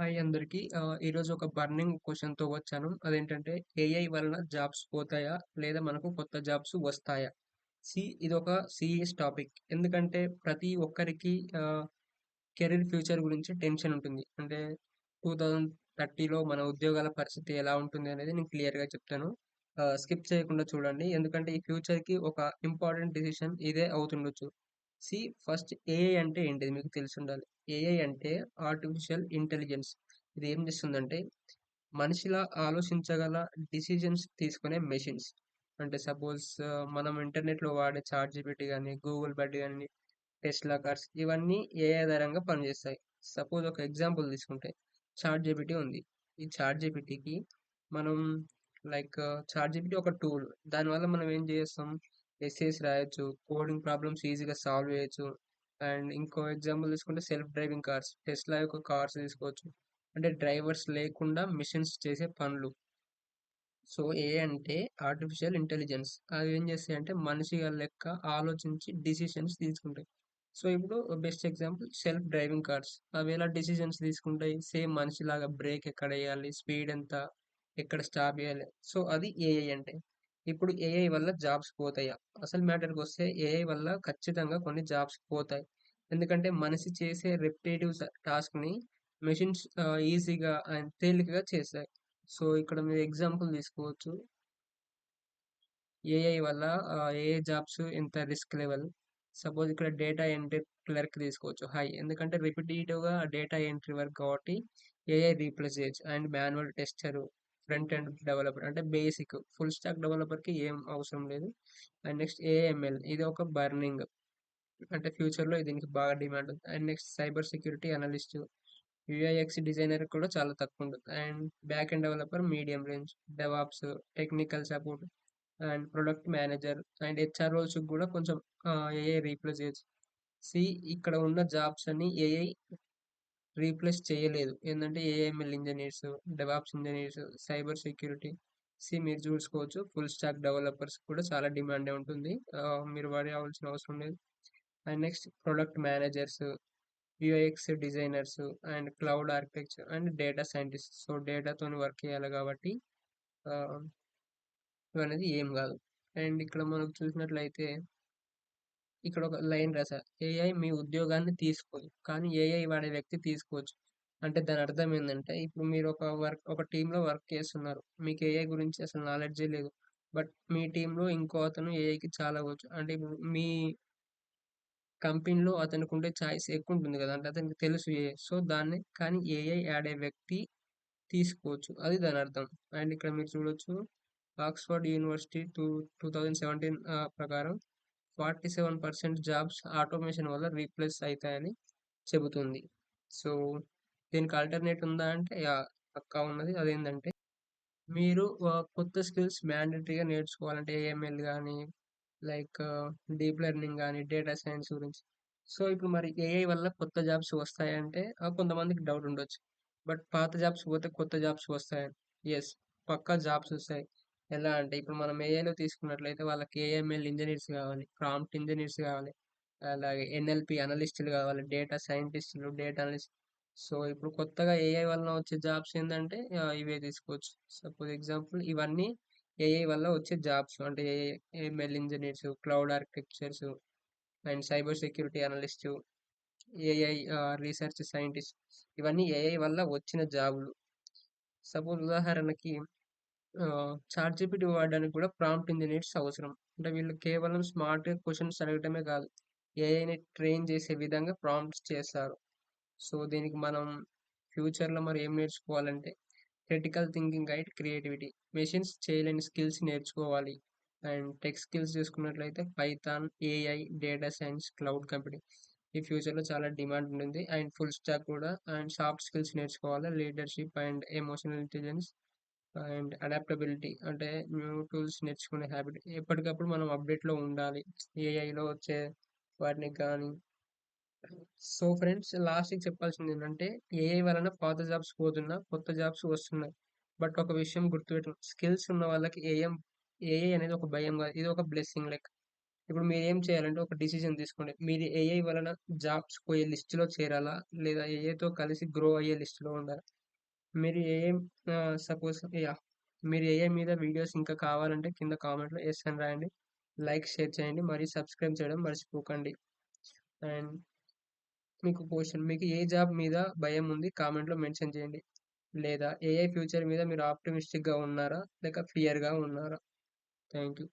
Hi అందరికీ. ఈరోజు ఒక బర్నింగ్ క్వెషన్‌తో వచ్చాను. అదేంటంటే ఏఐ వలన జాబ్స్ పోతాయా? లేదా మనకు కొత్త జాబ్స్ వస్తాయా? సి ఇది ఒక సీరియస్ టాపిక్. ఎందుకంటే ప్రతి ఒక్కరికి కెరీర్ ఫ్యూచర్ గురించి టెన్షన్ ఉంటుంది. అంటే 2030లో మన ఉద్యోగాల పరిస్థితి ఎలా ఉంటుంది అనేది నేను క్లియర్‌గా చెప్తాను. స్కిప్ చేయకుండా చూడండి. ఎందుకంటే ఈ ఫ్యూచర్‌కి ఒక ఇంపార్టెంట్ డిసిషన్ ఇదే అవుతుండొచ్చు. సి ఫస్ట్ ఏఐ అంటే ఏంటిది మీకు తెలిసి ఉండాలి ఏఐ అంటే ఆర్టిఫిషియల్ ఇంటెలిజెన్స్. ఇది ఏం చేస్తుందంటే మనిషిలా ఆలోచించగల డిసిజన్స్ తీసుకునే మెషిన్స్. అంటే సపోజ్ మనం ఇంటర్నెట్‌లో వాడే చాట్‌జీపీటీ కానీ గూగుల్ బర్డ్ కానీ టెస్లా కార్స్ ఇవన్నీ ఏఐ ఆధారంగా పనిచేస్తాయి. సపోజ్ ఒక ఎగ్జాంపుల్ తీసుకుంటే చాట్‌జీపీటీ ఉంది. ఈ చాట్‌జీపీటీకి మనం లైక్ చాట్‌జీపీటీ ఒక టూల్. దానివల్ల మనం ఏం చేస్తాం ఎస్ఏస్ రాయొచ్చు. కోడింగ్ ప్రాబ్లమ్స్ ఈజీగా సాల్వ్ చేయొచ్చు. అండ్ ఇంకో ఎగ్జాంపుల్ తీసుకుంటే సెల్ఫ్ డ్రైవింగ్ కార్స్. టెస్లా యొక్క కార్స్ తీసుకోవచ్చు. అంటే డ్రైవర్స్ లేకుండా మిషన్స్ చేసే పనులు. సో ఏ అంటే ఆర్టిఫిషియల్ ఇంటెలిజెన్స్. అవి ఏం చేస్తాయి అంటే మనిషిగా లెక్క ఆలోచించి డిసిషన్స్ తీసుకుంటాయి. సో ఇప్పుడు best example self driving cars. అవి ఎలా డిసిషన్స్ తీసుకుంటాయి? సేమ్ మనిషిలాగా బ్రేక్ ఎక్కడ వేయాలి స్పీడ్ ఎంత? ఎక్కడ స్టాప్ చేయాలి? సో అది ఏఐ అంటే. ఇప్పుడు ఏఐ వల్ల జాబ్స్ పోతాయా? అసలు మ్యాటర్‌కొస్తే ఏఐ వల్ల ఖచ్చితంగా కొన్ని జాబ్స్ పోతాయి. ఎందుకంటే మనిషి చేసే రెపిటేటివ్ టాస్క్‌ని మెషిన్స్ ఈజీగా అండ్ తేలికగా చేస్తాయి. సో ఇక్కడ మీరు ఎగ్జాంపుల్ తీసుకోవచ్చు. ఏఐ వల్ల ఆహ్, ఏఐ జాబ్స్ ఎంత రిస్క్ లెవెల్. సపోజ్ ఇక్కడ డేటా ఎంట్రీ క్లర్క్ తీసుకోవచ్చు హై. ఎందుకంటే రిపిటేటివ్గా డేటా ఎంట్రీ వర్క్ కాబట్టి ఏఐ రీప్లేస్ చేయొచ్చు. And manual tester, front end developer అంటే బేసిక్. ఫుల్ స్టాక్ డెవలపర్‌కి ఏం అవసరం లేదు. అండ్ నెక్స్ట్ ఏఎంఎల్ ఇది ఒక బర్నింగ్. అంటే ఫ్యూచర్‌లో దీనికి బాగా డిమాండ్ ఉంది. And next cyber security analyst, UIX designer కూడా చాలా తక్కువ ఉంటుంది. And back end developer medium range, DevOps, technical support and product manager and HR రోల్స్‌కి కూడా కొంచెం ఏఐ రీప్లేస్ చేయొచ్చు. సి ఇక్కడ ఉన్న జాబ్స్ అన్ని ఏఐ రీప్లేస్ చేయలేదు. ఏంటంటే AML engineers DevOps engineers cyber security C మీరు చూసుకోవచ్చు. ఫుల్ స్టాక్ డెవలపర్స్ కూడా చాలా డిమాండే ఉంటుంది. మీరు వాడి అవ్వాల్సిన అవసరం లేదు. And next product managers, UIX designers and cloud architecture and data scientist. So డేటాతో వర్క్ చేయాలి కాబట్టి ఆహ్, ఏం కాదు. అండ్ ఇక్కడ మనం చూసినట్లయితే ఇక్కడ ఒక లైన్ రాసా. ఏఐ మీ ఉద్యోగాన్ని తీసుకోదు. కానీ ఏఐ వాడే వ్యక్తి తీసుకోవచ్చు. అంటే దాని అర్థం ఏంటంటే ఇప్పుడు మీరు ఒక వర్క్ ఒక టీంలో వర్క్ చేస్తున్నారు. మీకు ఏఐ గురించి అసలు నాలెడ్జే లేదు. బట్ మీ టీంలో ఇంకో అతను ఏఐకి చాలా వచ్చు. అంటే ఇప్పుడు మీ కంపెనీలో అతనికి ఉండే ఛాయిస్ ఎక్కువ ఉంటుంది కదా! అంటే అతనికి తెలుసు ఏఐ. సో దాన్ని కానీ ఏఐ ఆడే వ్యక్తి తీసుకోవచ్చు. అది దాని అర్థం. అండ్ ఇక్కడ మీరు చూడొచ్చు Oxford University two two thousand seventeen ప్రకారం 47% జాబ్స్ ఆటోమేషన్ వల్ల రీప్లేస్ అవుతాయని చెబుతుంది. సో దీనికి ఆల్టర్‌నేట్ ఉందా అంటే పక్కా ఉన్నది. అదేంటంటే మీరు కొత్త స్కిల్స్ మ్యాండేటరీగా నేర్చుకోవాలంటే ఏఎంఎల్ కానీ లైక్ డీప్ లెర్నింగ్ కానీ డేటా సైన్స్ గురించి. సో ఇప్పుడు మరి ఏఐ వల్ల కొత్త జాబ్స్ వస్తాయంటే కొంతమందికి డౌట్ ఉండొచ్చు. బట్ పాత జాబ్స్ పోతే కొత్త జాబ్స్ వస్తాయని. ఎస్ పక్కా జాబ్స్ వస్తాయి. ఎలా అంటే ఇప్పుడు మనం ఏఐలో తీసుకున్నట్లయితే వాళ్ళకి ఏఎంఎల్ ఇంజనీర్స్ కావాలి. ప్రాంప్ట్ ఇంజనీర్స్ కావాలి. అలాగే ఎన్ఎల్‌పి అనలిస్టులు కావాలి. డేటా సైంటిస్టులు, డేటా అనలిస్ట్. సో ఇప్పుడు కొత్తగా ఏఐ వల్ల వచ్చే జాబ్స్ ఏంటంటే ఇవే తీసుకోవచ్చు. సపోజ్ ఎగ్జాంపుల్ ఇవన్నీ ఏఐ వల్ల వచ్చే జాబ్స్. అంటే AI ML cloud architectures and cyber security analyst, AI research scientist ఇవన్నీ ఏఐ వల్ల వచ్చిన జాబులు. సపోజ్ ఉదాహరణకి చాట్ జీపీటీ వాడడానికి కూడా ప్రాంప్ట్ ఇంజనీర్స్ అవసరం. అంటే వీళ్ళు కేవలం స్మార్ట్ క్వశ్చన్స్ అడగటమే కాదు. ఏఐని ట్రైన్ చేసే విధంగా ప్రాంప్ట్స్ చేస్తారు. సో దీనికి మనం ఫ్యూచర్‌లో మరి ఏం నేర్చుకోవాలంటే critical thinking and creativity. Machines చేయలేని స్కిల్స్ నేర్చుకోవాలి. అండ్ టెక్ స్కిల్స్ చూసుకున్నట్లయితే Python, AI, data science, cloud computing ఈ ఫ్యూచర్‌లో చాలా డిమాండ్ ఉంటుంది. అండ్ ఫుల్ స్టాక్ కూడా అండ్ సాఫ్ట్ స్కిల్స్ నేర్చుకోవాలి. Leadership and emotional intelligence and adaptability అంటే న్యూ టూల్స్ నేర్చుకునే హ్యాబిట్ ఎప్పటికప్పుడు మనం అప్‌డేట్‌లో ఉండాలి. ఏఐలో వచ్చే వాటిని కానీ సో ఫ్రెండ్స్ లాస్ట్‌కి చెప్పాల్సింది ఏంటంటే ఏఐ వలన పాత జాబ్స్ పోతున్నా, కొత్త జాబ్స్ వస్తున్నాయి. బట్ ఒక విషయం గుర్తుపెట్టుకోండి. స్కిల్స్ ఉన్న వాళ్ళకి ఏఎం ఏఐ అనేది ఒక భయం కాదు. ఇది ఒక బ్లెస్సింగ్ లైక్ ఇప్పుడు మీరు ఏం చేయాలంటే ఒక డిసిజన్ తీసుకోండి. మీరు ఏఐ వలన జాబ్స్ పోయే లిస్ట్‌లో చేరాలా? లేదా ఏఐతో కలిసి గ్రో అయ్యే లిస్ట్‌లో ఉండాలా? మీరు ఏఏ సపోజ్ యా మీరు ఏఐ మీద వీడియోస్ ఇంకా కావాలంటే కింద కామెంట్‌లో ఎస్ అని రాయండి. లైక్, షేర్ చేయండి. మరియు సబ్స్క్రైబ్ చేయడం మర్చిపోకండి. అండ్ మీకు క్వశ్చన్ మీకు ఏ జాబ్ మీద భయం ఉంది కామెంట్‌లో మెన్షన్ చేయండి. లేదా ఏఐ ఫ్యూచర్ మీద మీరు ఆప్టిమిస్టిక్‌గా ఉన్నారా? లేక ఫియర్‌గా ఉన్నారా? Thank you.